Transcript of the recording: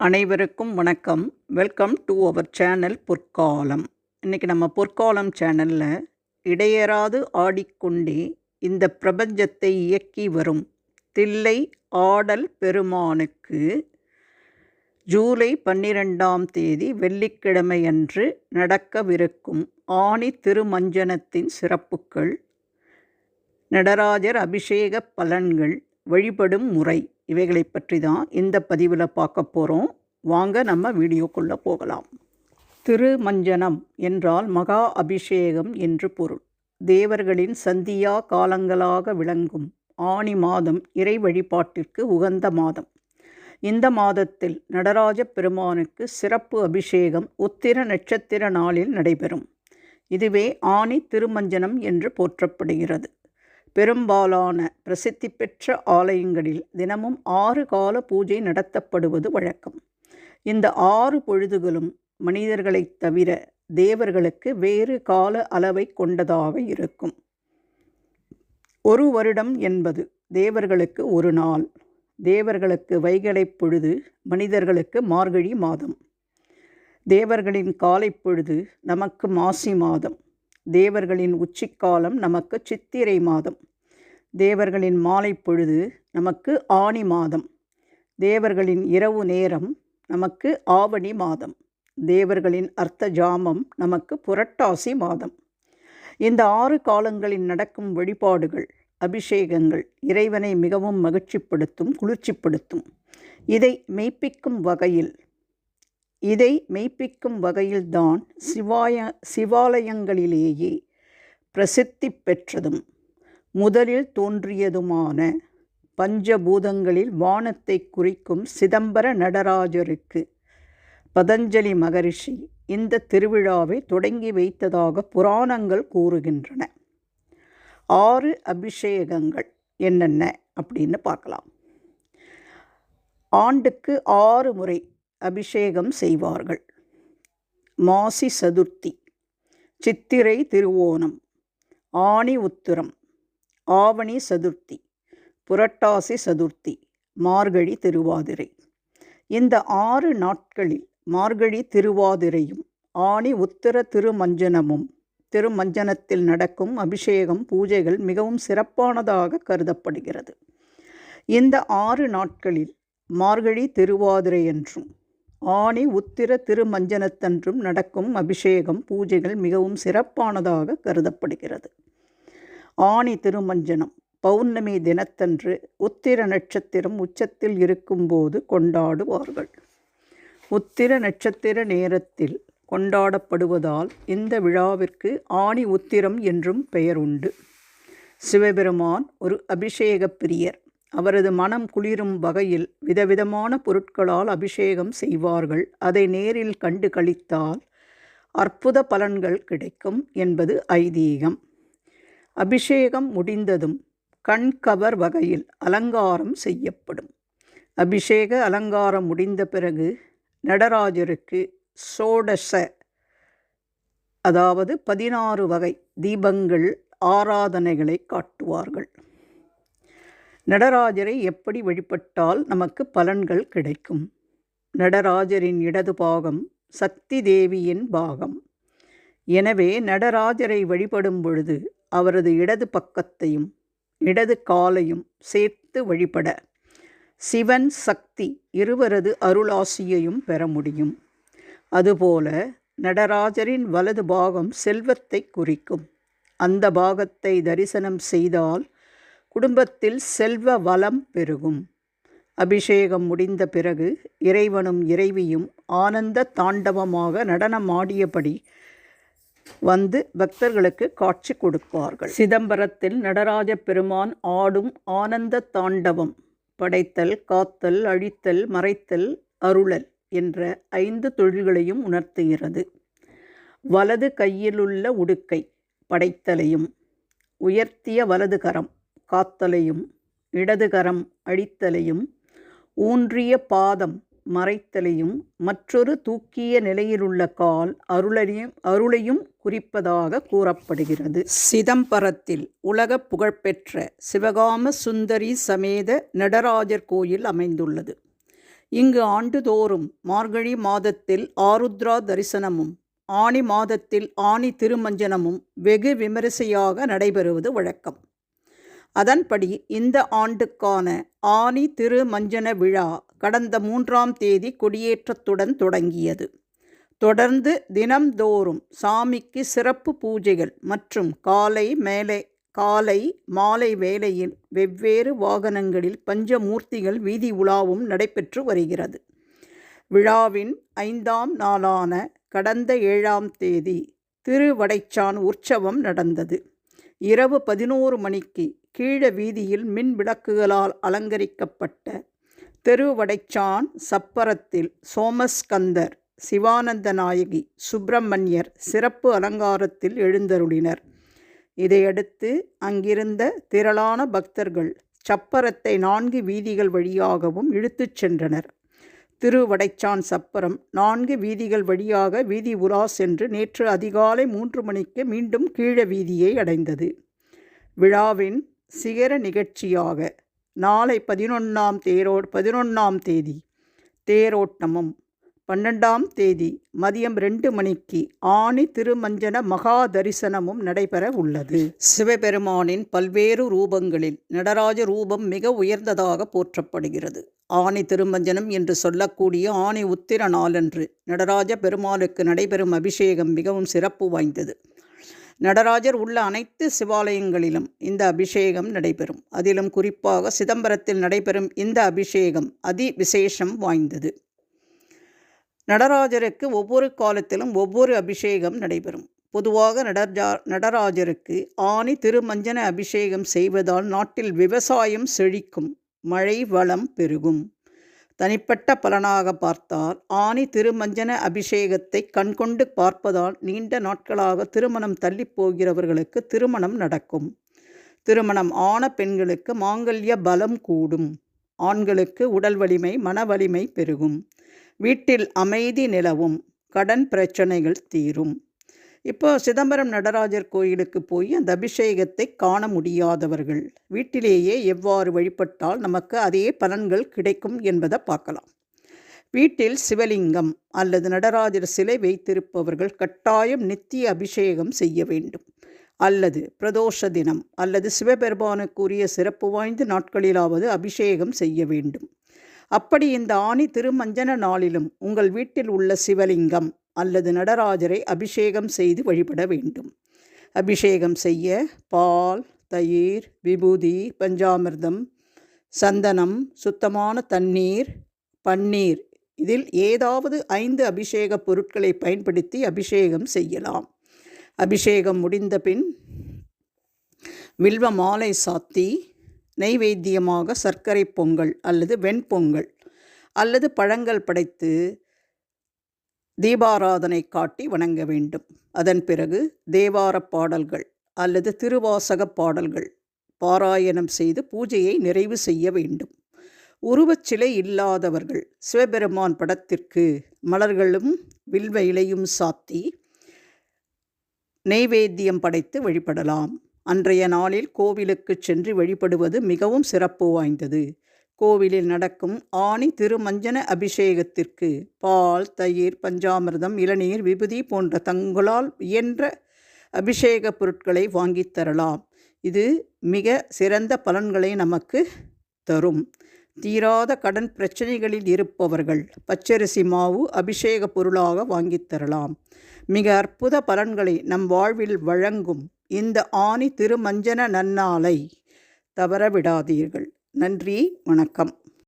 அனைவருக்கும் வணக்கம். Welcome to our channel பொற்காலம் இன்றைக்கி நம்ம பொற்காலம் சேனலில் இடையராது ஆடிக்கொண்டே இந்த பிரபஞ்சத்தை இயக்கி வரும் தில்லை ஆடல் பெருமானுக்கு ஜூலை பன்னிரெண்டாம் தேதி வெள்ளிக்கிழமையன்று நடக்கவிருக்கும் ஆணி திருமஞ்சனத்தின் சிறப்புகள் நடராஜர் அபிஷேக பலன்கள் வழிபடும் முறை. இவைகளை பற்றி தான் இந்த பதிவில் பார்க்க போகிறோம் வாங்க நம்ம வீடியோக்குள்ளே போகலாம். திருமஞ்சனம் என்றால் மகா அபிஷேகம் என்று பொருள். தேவர்களின் சந்தியா காலங்களாக விளங்கும் ஆணி மாதம் இறை வழிபாட்டிற்கு உகந்த மாதம். இந்த மாதத்தில் நடராஜ பெருமானுக்கு சிறப்பு அபிஷேகம் உத்திர நட்சத்திர நாளில் நடைபெறும். இதுவே ஆணி திருமஞ்சனம் என்று போற்றப்படுகிறது. பெரும்பாலான பிரசித்தி பெற்ற ஆலயங்களில் தினமும் ஆறு கால பூஜை நடத்தப்படுவது வழக்கம். இந்த ஆறு பொழுதுகளும் மனிதர்களைத் தவிர தேவர்களுக்கு வேறு கால அளவை கொண்டதாக இருக்கும். ஒரு வருடம் என்பது தேவர்களுக்கு ஒரு நாள். தேவர்களுக்கு வைகலை பொழுது மனிதர்களுக்கு மார்கழி மாதம். தேவர்களின் காலை பொழுது நமக்கு மாசி மாதம். தேவர்களின் உச்சிக்காலம் நமக்கு சித்திரை மாதம். தேவர்களின் மாலை பொழுது நமக்கு ஆணி மாதம். தேவர்களின் இரவு நேரம் நமக்கு ஆவணி மாதம். தேவர்களின் அர்த்த ஜாமம் நமக்கு புரட்டாசி மாதம். இந்த ஆறு காலங்களில் நடக்கும் வழிபாடுகள் அபிஷேகங்கள் இறைவனை மிகவும் மகிழ்ச்சிப்படுத்தும் குளிர்ச்சிப்படுத்தும். இதை மெய்ப்பிக்கும் வகையில் இதை மெய்ப்பிக்கும் வகையில்தான் சிவாய சிவாலயங்களிலேயே பிரசித்தி பெற்றதும் முதலில் தோன்றியதுமான பஞ்சபூதங்களில் வானத்தை குறிக்கும் சிதம்பர நடராஜருக்கு பதஞ்சலி மகரிஷி இந்த திருவிழாவை தொடங்கி வைத்ததாக புராணங்கள் கூறுகின்றன. ஆறு அபிஷேகங்கள் என்னென்ன அப்படின்னு பார்க்கலாம். ஆண்டுக்கு ஆறு முறை அபிஷேகம் செய்வார்கள். மாசி சதுர்த்தி சித்திரை திருவோணம் ஆணி உத்திரம் ஆவணி சதுர்த்தி புரட்டாசி சதுர்த்தி மார்கழி திருவாதிரை. இந்த ஆறு நாட்களில் மார்கழி திருவாதிரையும் ஆணி உத்திர திருமஞ்சனமும் திருமஞ்சனத்தில் நடக்கும் அபிஷேகம் பூஜைகள் மிகவும் சிறப்பானதாக கருதப்படுகிறது. இந்த ஆறு நாட்களில் மார்கழி திருவாதிரை என்றும் ஆணி உத்திர திருமஞ்சனத்தன்றும் நடக்கும் அபிஷேகம் பூஜைகள் மிகவும் சிறப்பானதாக கருதப்படுகிறது. ஆணி திருமஞ்சனம் பௌர்ணமி தினத்தன்று உத்திர நட்சத்திரம் உச்சத்தில் இருக்கும்போது கொண்டாடுவார்கள். உத்திர நட்சத்திர நேரத்தில் கொண்டாடப்படுவதால் இந்த விழாவிற்கு ஆணி உத்திரம் என்றும் பெயர் உண்டு. சிவபெருமான் ஒரு அபிஷேக பிரியர். அவரது மனம் குளிரும் வகையில் விதவிதமான பொருட்களால் அபிஷேகம் செய்வார்கள். அதை நேரில் கண்டு கழித்தால் அற்புத பலன்கள் கிடைக்கும் என்பது ஐதீகம். அபிஷேகம் முடிந்ததும் கண்கவர் வகையில் அலங்காரம் செய்யப்படும். அபிஷேக அலங்காரம் முடிந்த பிறகு நடராஜருக்கு சோடச அதாவது பதினாறு வகை தீபங்கள் ஆராதனைகளை காட்டுவார்கள். நடராஜரை எப்படி வழிபட்டால் நமக்கு பலன்கள் கிடைக்கும்? நடராஜரின் இடது பாகம் சக்தி தேவியின் பாகம். எனவே நடராஜரை வழிபடும் பொழுது அவரது இடது பக்கத்தையும் இடது காலையும் சேர்த்து வழிபட சிவன் சக்தி இருவரது அருளாசியையும் பெற முடியும். அதுபோல நடராஜரின் வலது பாகம் செல்வத்தை குறிக்கும். அந்த பாகத்தை தரிசனம் செய்தால் குடும்பத்தில் செல்வ வளம் பெருகும். அபிஷேகம் முடிந்த பிறகு இறைவனும் இறைவியும் ஆனந்த தாண்டவமாக நடனமாடியபடி வந்து பக்தர்களுக்கு காட்சி கொடுப்பார்கள். சிதம்பரத்தில் நடராஜ பெருமான் ஆடும் ஆனந்த தாண்டவம் படைத்தல் காத்தல் அழித்தல் மறைத்தல் அருளல் என்ற ஐந்து தொழில்களையும் உணர்த்துகிறது. வலது கையிலுள்ள உடுக்கை படைத்தலையும் உயர்த்திய வலது கரம் காத்தலையும் இடதுகரம் அழித்தலையும் ஊன்றிய பாதம் மறைத்தலையும் மற்றொரு தூக்கிய நிலையிலுள்ள கால் அருளையும் அருளையும் குறிப்பதாக கூறப்படுகிறது. சிதம்பரத்தில் உலக புகழ்பெற்ற சிவகாம சுந்தரி சமேத நடராஜர் கோயில் அமைந்துள்ளது. இங்கு ஆண்டுதோறும் மார்கழி மாதத்தில் ஆருத்ரா தரிசனமும் ஆனி மாதத்தில் ஆனி திருமஞ்சனமும் வெகு விமரிசையாக நடைபெறுவது வழக்கம். அதன்படி இந்த ஆண்டுக்கான ஆனி திருமஞ்சன விழா கடந்த மூன்றாம் தேதி கொடியேற்றத்துடன் தொடங்கியது. தொடர்ந்து தினம்தோறும் சாமிக்கு சிறப்பு பூஜைகள் மற்றும் காலை மேலே காலை மாலை வேளையில் வெவ்வேறு வாகனங்களில் பஞ்சமூர்த்திகள் வீதி உலாவும் நடைபெற்று வருகிறது. விழாவின் ஐந்தாம் நாளான கடந்த ஏழாம் தேதி திருவடைச்சான் உற்சவம் நடந்தது. இரவு பதினோரு மணிக்கு கீழ வீதியில் மின் விளக்குகளால் அலங்கரிக்கப்பட்ட தெருவடைச்சான் சப்பரத்தில் சோமஸ்கந்தர் சிவானந்த நாயகி சுப்பிரமணியர் சிறப்பு அலங்காரத்தில் எழுந்தருளினர். இதையடுத்து அங்கிருந்த திரளான பக்தர்கள் சப்பரத்தை நான்கு வீதிகள் வழியாகவும் இழுத்துச் சென்றனர். திருவடைச்சான் சப்பரம் நான்கு வீதிகள் வழியாக வீதி உலா சென்று நேற்று அதிகாலை மூன்று மணிக்கு மீண்டும் கீழ வீதியை அடைந்தது. விழாவின் சிகர நிகழ்ச்சியாக நாளை பதினொன்றாம் தேரோ பதினொன்றாம் தேதி தேரோட்டமும். பன்னெண்டாம் தேதி மதியம் ரெண்டு மணிக்கு ஆணி திருமஞ்சன மகா தரிசனமும் நடைபெற உள்ளது. சிவபெருமானின் பல்வேறு ரூபங்களில் நடராஜ ரூபம் மிக உயர்ந்ததாக போற்றப்படுகிறது. ஆணி திருமஞ்சனம் என்று சொல்லக்கூடிய ஆணி உத்திர நாளன்று நடராஜ பெருமாளுக்கு நடைபெறும் அபிஷேகம் மிகவும் சிறப்பு வாய்ந்தது. நடராஜர் உள்ள அனைத்து சிவாலயங்களிலும் இந்த அபிஷேகம் நடைபெறும். அதிலும் குறிப்பாக சிதம்பரத்தில் நடைபெறும் இந்த அபிஷேகம் அதி விசேஷம் வாய்ந்தது. நடராஜருக்கு ஒவ்வொரு காலத்திலும் ஒவ்வொரு அபிஷேகம் நடைபெறும். பொதுவாக நடரா நடராஜருக்கு ஆணி திருமஞ்சன அபிஷேகம் செய்வதால் நாட்டில் விவசாயம் செழிக்கும் மழை வளம் பெருகும். தனிப்பட்ட பலனாக பார்த்தால் ஆணி திருமஞ்சன அபிஷேகத்தை கண்கொண்டு பார்ப்பதால் நீண்ட நாட்களாக திருமணம் தள்ளி போகிறவர்களுக்கு திருமணம் நடக்கும். திருமணம் ஆன பெண்களுக்கு மாங்கல்ய பலம் கூடும். ஆண்களுக்கு உடல் வலிமை மன வலிமை பெருகும். வீட்டில் அமைதி நிலவும். கடன் பிரச்சனைகள் தீரும். இப்போ சிதம்பரம் நடராஜர் கோயிலுக்கு போய் அந்த அபிஷேகத்தை காண முடியாதவர்கள். வீட்டிலேயே எவ்வாறு வழிபட்டால் நமக்கு அதே பலன்கள் கிடைக்கும் என்பதை பார்க்கலாம். வீட்டில் சிவலிங்கம் அல்லது நடராஜர் சிலை வைத்திருப்பவர்கள் கட்டாயம் நித்திய அபிஷேகம் செய்ய வேண்டும். அல்லது பிரதோஷ தினம் அல்லது சிவபெருமானுக்குரிய சிறப்பு வாய்ந்த நாட்களிலாவது அபிஷேகம் செய்ய வேண்டும். அப்படி இந்த ஆணி திருமஞ்சன நாளிலும் உங்கள் வீட்டில் உள்ள சிவலிங்கம் அல்லது நடராஜரை அபிஷேகம் செய்து வழிபட வேண்டும். அபிஷேகம் செய்ய பால் தயிர் விபூதி பஞ்சாமிர்தம் சந்தனம் சுத்தமான தண்ணீர் பன்னீர் இதில் ஏதாவது ஐந்து அபிஷேக பொருட்களை பயன்படுத்தி அபிஷேகம் செய்யலாம். அபிஷேகம் முடிந்த பின் வில்வ மாலை சாத்தி நெய்வேத்தியமாக சர்க்கரை பொங்கல் அல்லது வெண்பொங்கல் அல்லது பழங்கள் படைத்து தீபாராதனை காட்டி வணங்க வேண்டும். அதன் பிறகு தேவார பாடல்கள் அல்லது திருவாசக பாடல்கள் பாராயணம் செய்து பூஜையை நிறைவு செய்ய வேண்டும். உருவச்சிலை இல்லாதவர்கள் சிவபெருமான் படத்திற்கு மலர்களும் வில்வ இலையும் சாத்தி நெய்வேத்தியம் படைத்து வழிபடலாம். அன்றைய நாளில் கோவிலுக்கு சென்று வழிபடுவது மிகவும் சிறப்பு வாய்ந்தது. கோவிலில் நடக்கும் ஆணி திருமஞ்சன அபிஷேகத்திற்கு பால் தயிர் பஞ்சாமிர்தம் இளநீர் விபூதி போன்ற தங்களால் இயன்ற அபிஷேக பொருட்களை வாங்கித் தரலாம். இது மிக சிறந்த பலன்களை நமக்கு தரும். தீராத கடன் பிரச்சனைகளில் இருப்பவர்கள் பச்சரிசி மாவு அபிஷேக பொருளாக வாங்கித் தரலாம். மிக அற்புத பலன்களை நம் வாழ்வில் வழங்கும் இந்த ஆணி திருமஞ்சன நன்னாளை தவறவிடாதீர்கள். நன்றி வணக்கம்.